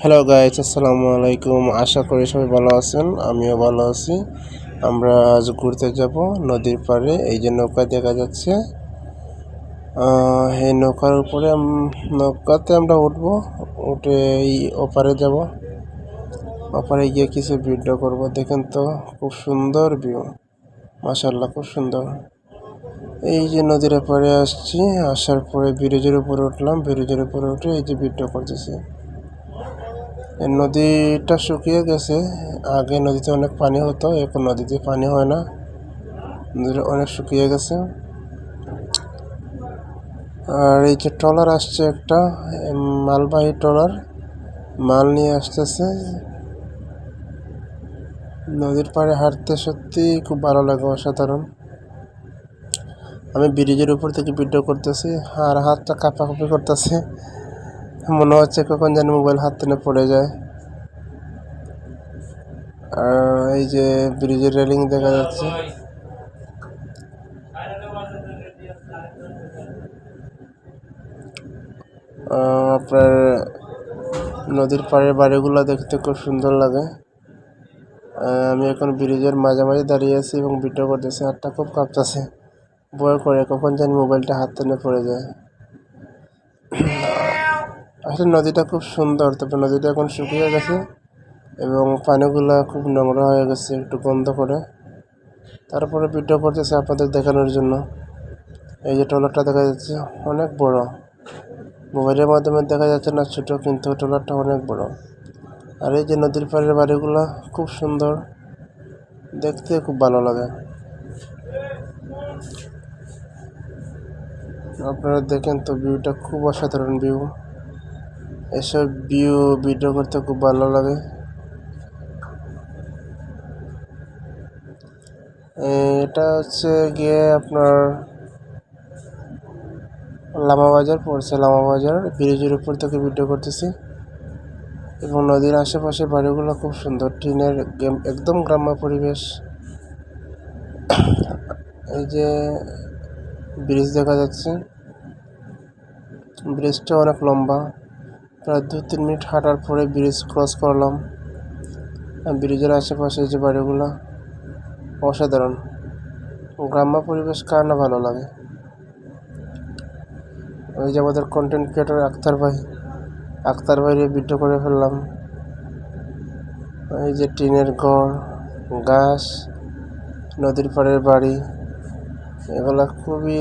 Hello guys আসসালামু আলাইকুম আশা করি সবাই ভালো আছেন। আমিও ভালো আছি। আমরা আজ ঘুরতে যাব নদীর পাড়ে। এই যে নৌকা দেখা যাচ্ছে। এই নৌকার উপরে নৌকাতে আমরা উঠব। উঠে এই ওপারে যাব। ওপারে গিয়ে কিছু ভিডিও করব। দেখেন তো, খুব সুন্দর ভিউ মাশাল্লাহ খুব সুন্দর। এই যে নদীর পাড়ে আসছি। আসার পরে ব্রিজের উপরে উঠলাম। ব্রিজের উপরে উঠে এই যে ভিডিও করতেছি। নদীটা শুকিয়ে গেছে। আগে নদীতে অনেক পানি হতো, এখন নদীতে পানি হয় না। নদীটা অনেক শুকিয়ে গেছে। আর এই যে ট্রলার আসছে একটা মালবাহী ট্রলার, মাল নিয়ে আসতেছে। নদীর পাড়ে হাঁটতে সত্যি খুব ভালো লাগে, অসাধারণ। আমি ব্রিজের উপর থেকে ভিডিও করতেছি, আর হাতটা কাঁপাকাঁপি করতেছে। মনে হচ্ছে কখন যেন মোবাইল হাত টেনে পড়ে যায়। আর এই যে ব্রিজের রেলিং দেখা যাচ্ছে। আপনার নদীর পাড়ের বাড়িগুলো দেখতে খুব সুন্দর লাগে। আমি এখন ব্রিজের মাঝামাঝি দাঁড়িয়ে আছি এবং ভিডিও করতেছি। হাতটা খুব কাঁপতেছে। ভয় করে কখন জানি মোবাইলটা হাত টেনে পড়ে যায়। আসলে নদীটা খুব সুন্দর তবে নদীটা এখন শুকিয়ে গেছে এবং পানিগুলো খুব নোংরা হয়ে গেছে, একটু বন্ধ করে। তারপরে ভিডিও করতেছে আপনাদের দেখানোর জন্য। এই যে ট্রলারটা দেখা যাচ্ছে অনেক বড়। মোবাইলের মাধ্যমে দেখা যাচ্ছে না ছোট, কিন্তু ট্রলারটা অনেক বড়। আর এই যে নদীর পাড়ের বাড়িগুলো খুব সুন্দর, দেখতে খুব ভালো লাগে। আপনারা দেখেন তো ভিউটা খুব অসাধারণ ভিউ এসব ভিউ ভিডিও করতে খুব ভালো লাগে। এটা হচ্ছে গিয়ে আপনার লামা বাজার পড়ছে লামা বাজার ব্রিজের উপর থেকে ভিডিও করতেছি। এবং নদীর আশেপাশে বাড়িগুলো খুব সুন্দর। টিনের একদম গ্রাম্য পরিবেশ। এই যে ব্রিজ দেখা যাচ্ছে। ব্রিজটা অনেক লম্বা। প্রায় দু তিন মিনিট হাঁটার পরে ব্রিজ ক্রস করলাম। ব্রিজের আশেপাশে যে বাড়িগুলো, অসাধারণ। গ্রাম্য পরিবেশ কার না ভালো লাগে। ওই যে আমাদের কন্টেন্ট ক্রিয়েটর আক্তার ভাই, আক্তার ভাইরে ভিডিও করে ফেললাম। এই যে টিনের ঘর, গাছ, নদীর পাড়ের বাড়ি, এগুলা খুবই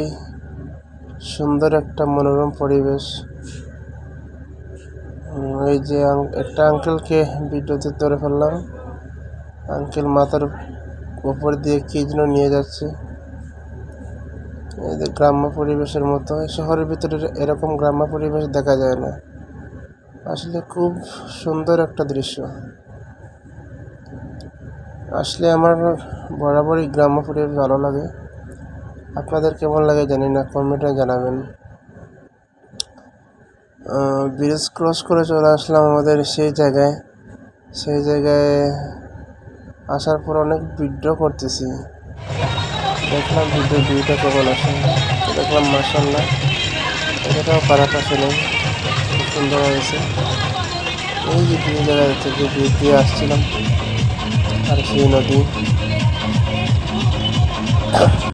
সুন্দর একটা মনোরম পরিবেশ। এই যে একটা আঙ্কেলকে ভিডিওতে ধরে ফেললাম। আঙ্কেল মাথার উপর দিয়ে কি যেন নিয়ে যাচ্ছে। এই যে গ্রাম্য পরিবেশের মতো। শহরের ভিতরে এরকম গ্রাম্য পরিবেশ দেখা যায় না। আসলে খুব সুন্দর একটা দৃশ্য। আসলে আমার বরাবরই গ্রাম্য পরিবেশ ভালো লাগে। আপনাদের কেমন লাগে জানি না কমেন্টে জানাবেন। ব্রিজ ক্রস করে চলে আসলাম আমাদের সেই জায়গায়। সেই জায়গায় আসার পর অনেক ভিডিও করতেছি। দেখলাম ভিডিও ভিউটা কেমন আসে দেখলাম মার্শাল্লাহ এটাও আসে নেই। খুব সুন্দর হয়েছে এই যে দেখা যাচ্ছে যে ভিউ দিয়ে আসছিলাম, আর সেই নদী।